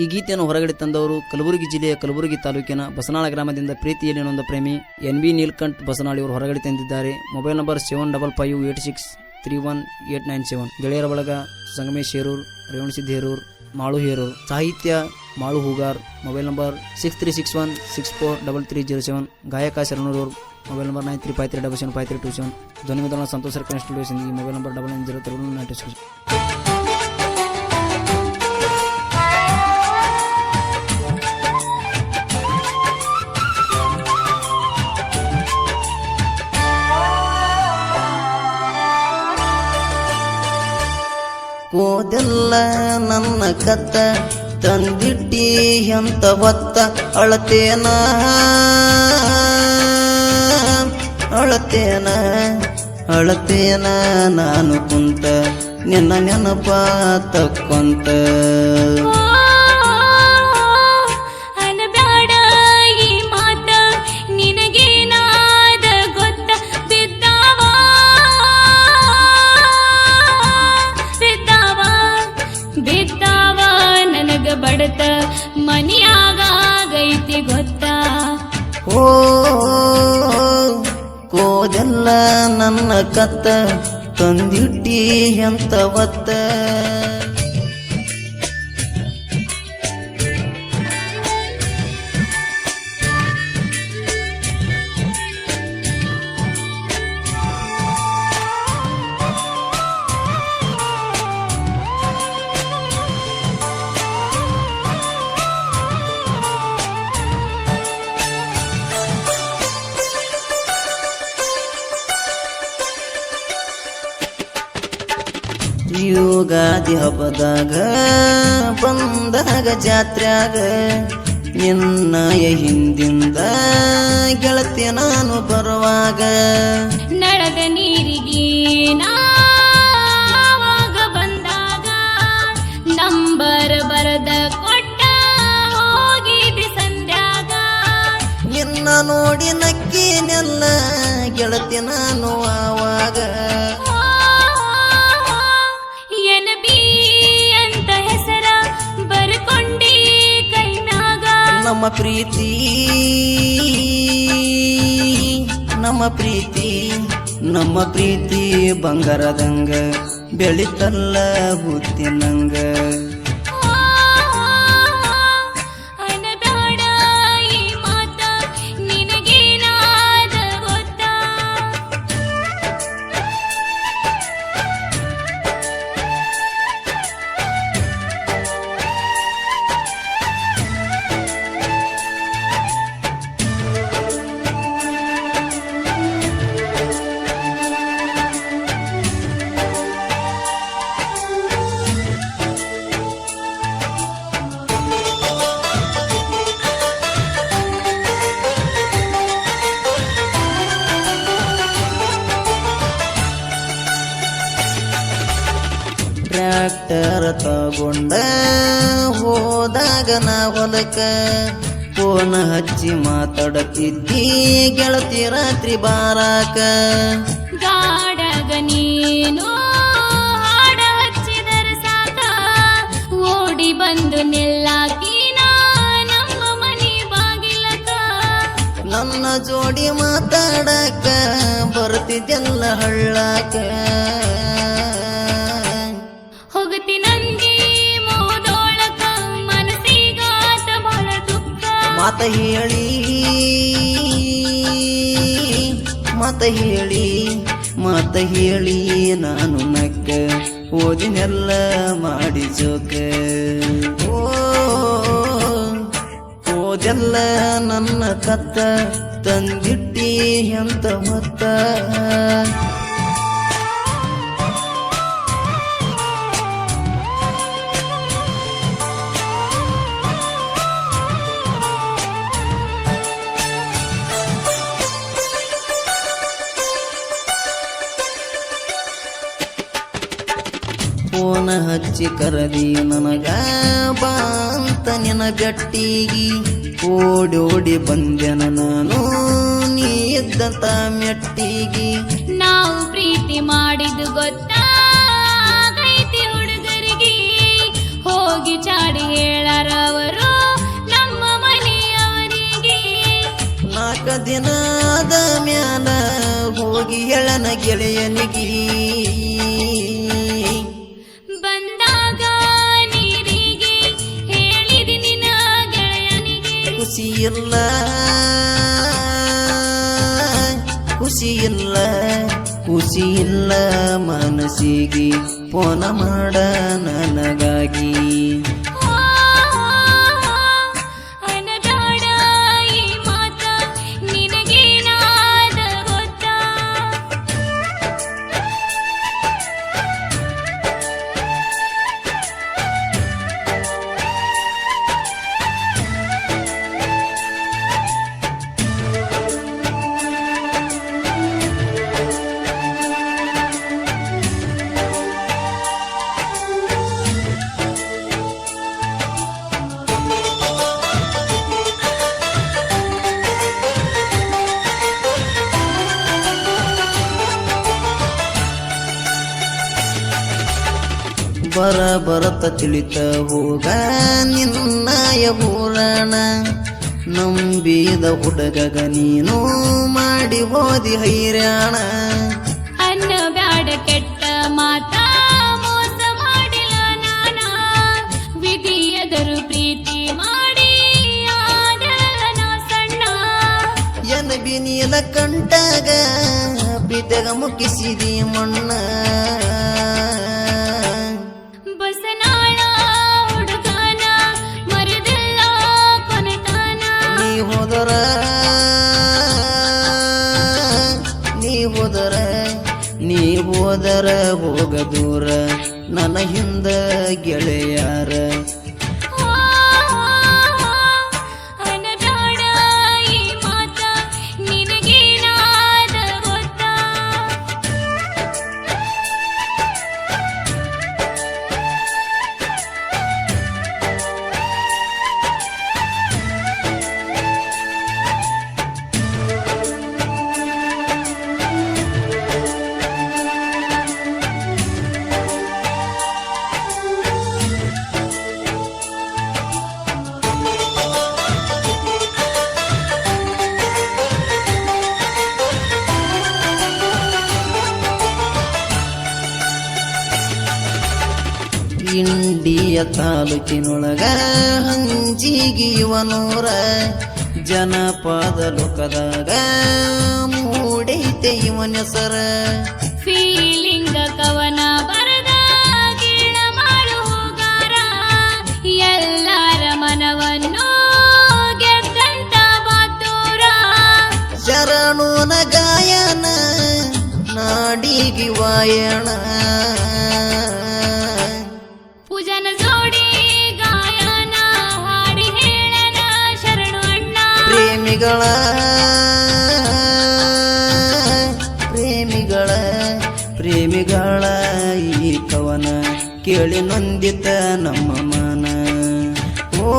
ಈ ಗೀತೆಯನ್ನು ಹೊರಗಡೆ ತಂದವರು ಕಲಬುರಗಿ ಜಿಲ್ಲೆಯ ಕಲಬುರಗಿ ತಾಲೂಕಿನ ಬಸನಾಳ ಗ್ರಾಮದಿಂದ ಪ್ರೀತಿಯಲ್ಲಿ ನೊಂದ ಪ್ರೇಮಿ ಎನ್ ಬಿ ನೀಲ್ಕಂಠ್ ಬಸನಾಳಿ ಅವರು ಹೊರಗಡೆ ತಂದಿದ್ದಾರೆ. Mobile number seven double five eight six three one eight nine seven. ಗೆಳೆಯರ ಬಳಗ ಸಂಗಮೇಶ್ ಹೇರೂರ್ ರೇವಣಸಿದ್ದ ಹೇರೂರ್, ಮಾಳು ಹೇರೂರ್. ಸಾಹಿತ್ಯ Malu Hugar. Mobile number six three six one six four double three zero seven. ಗಾಯಕ Sharanur mobile number nine three five three double seven five three two seven. ಧ್ವನಿ ಮುದ್ರಣ ಸಂತೋಷ್ ಈ mobile number double nine zero three nine two six ಕೋದೆಲ್ಲ ನನ್ನ ಕತ್ತ ತಂದಿಟ್ಟಿ ಎಂತ ಹೊತ್ತ ಅಳತೇನ? ಅಳತೇನ? ಅಳತೇನ? ನಾನು ಕುಂತ ನಿನ್ನ ನೆನಪ ತಕ್ಕೊಂತ ನನ್ನ ಕತ್ತ ತಂದಿಟ್ಟಿ ಎಂತ ಹೊತ್ತ ಯುಗಾದಿ ಹಬ್ಬದಾಗ ಬಂದಾಗ ಜಾತ್ರ್ಯಾಗ ನಿನ್ನಯ ಹಿಂದಿಂದ ಗೆಳತಿ ನಾನು ಬರುವಾಗ ನಳದ ನೀರಿಗೆ ನಾವಾಗ ಬಂದಾಗ ನಂಬರ್ ಬರದ ಕೊಟ್ಟ ಹೋಗಿದೆ ಸಂಧ್ಯಾಗ ನಿನ್ನ ನೋಡಿ ನಕ್ಕಿನೆಲ್ಲ ಗೆಳತಿ ನಾನು ಆವಾಗ ನಮ್ಮ ಪ್ರೀತಿ. ನಮ್ಮ ಪ್ರೀತಿ ನಮ್ಮ ಪ್ರೀತಿ ಬಂಗಾರದಂಗ ಬೆಳಿತಲ್ಲ ಬುತ್ತಿನಂಗ ಟ್ರ್ಯಾಕ್ಟರ್ ತಗೊಂಡ ಹೋದಾಗ ನಾ ಹೊಲಕ ಫೋನ್ ಹಚ್ಚಿ ಮಾತಾಡತಿದ್ದಿ. ಗೆಳತಿ ರಾತ್ರಿ ಬಾರಾಕ. ಗಾಡಗ ನೀನು ಹಾಡ ಹಚ್ಚಿದರ ಸಾಕ. ಓಡಿ ಬಂದು ನಿಲ್ಲಾಕಿ ನಮ್ಮ ಮನೆ ಬಾಗಿಲಕ ನನ್ನ ಜೋಡಿ ಮಾತಾಡಕ ಬರ್ತಿದ್ದೆಲ್ಲ ಹಳ್ಳಾಕ. ಮಾತ ಹೇಳಿ ಮಾತ ಹೇಳಿ ಮಾತ ಹೇಳಿ ನಾನು ನಕ್ಕ ಓದಿನೆಲ್ಲ ಮಾಡಿ ಜೋಕ. ಓದೆಲ್ಲ ನನ್ನ ಕತ್ತ ತಂದಿಟ್ಟಿ ಎಂತ ಹೊತ್ತ ಹಚ್ಚಿ ಕರದಿ ನನಗ ಬಾಂತ ನಿನ ಗಟ್ಟಿಗಿ ಓಡೋಡಿ ಬಂದೆನ ನಾನು ನೀ ಇದ್ದಂತ ಮೆಟ್ಟಿಗಿ. ನಾವು ಪ್ರೀತಿ ಮಾಡಿದ್ದು ಗೊತ್ತಾ? ಹುಡುಗರಿಗೆ ಹೋಗಿ ಚಾಡಿ ಹೇಳರವರು ನಮ್ಮ ಮನೆಯವರಿಗೆ. ದಿನ ಆದ ಮ್ಯಾಲ ಹೋಗಿ ಹೇಳನ ಗೆಳೆಯನಿಗೆ. ಖುಷಿ ಇಲ್ಲ ಖುಷಿ ಇಲ್ಲ ಖುಷಿ ಇಲ್ಲ ಮನಸ್ಸಿಗೆ ಫೋನ ಮಾಡ ನನಗಾಗಿ. ಬರ ಬರತ ತಿಳಿತ ಹೋಗ ನಿನ್ನಯ ಪೂರಣ ನಂಬಿದ ಹುಡುಗಗ ನೀನು ಮಾಡಿ ಓದಿ ಹೈರಾಣ. ಅನ್ನ ಬ್ಯಾಡ ಕೆಟ್ಟ ಮಾತ ಮೋಸ ಮಾಡಿಲ್ಲ ನಾನ. ವಿಧಿ ಎದುರು ಪ್ರೀತಿ ಮಾಡಿ ಸಣ್ಣ. ಎನ ಬಿನಿಯಲ ಕಂಟಾಗ ಬಿದ್ದಗ ಮುಗಿಸಿದಿ ಮಣ್ಣ. ಹೋದರ ನೀ ಹೋದರ ನೀ ಹೋದರ ಹೋಗ ದೂರ ನನ್ನ ಹಿಂದ ಗೆಳೆಯಾರ ಇಂಡಿಯ ತಾಲೂಕಿನೊಳಗ ಹಂಚಿಗಿಯುವನೂರ ಜನಪದ ಲೋಕದಾಗ ಮೂಡೈತೆ ಇವನ ಹೆಸರ. ಫೀಲಿಂಗ ಕವನ ಬರದ ಹೋಗಾರ. ಎಲ್ಲಾರ ಮನವನ್ನು ಗೆದ್ದಂತ ಬಾತೂರ. ಶರಣುನ ಗಾಯನ ನಾಡಿಗಿ ವಾಯಣ. ಪ್ರೇಮಿಗಳ ಪ್ರೇಮಿಗಳ ಪ್ರೇಮಿಗಳ ಈ ಕವನ ಕೇಳಿ ನೊಂದಿತ ನಮ್ಮ ಮನ. ಓ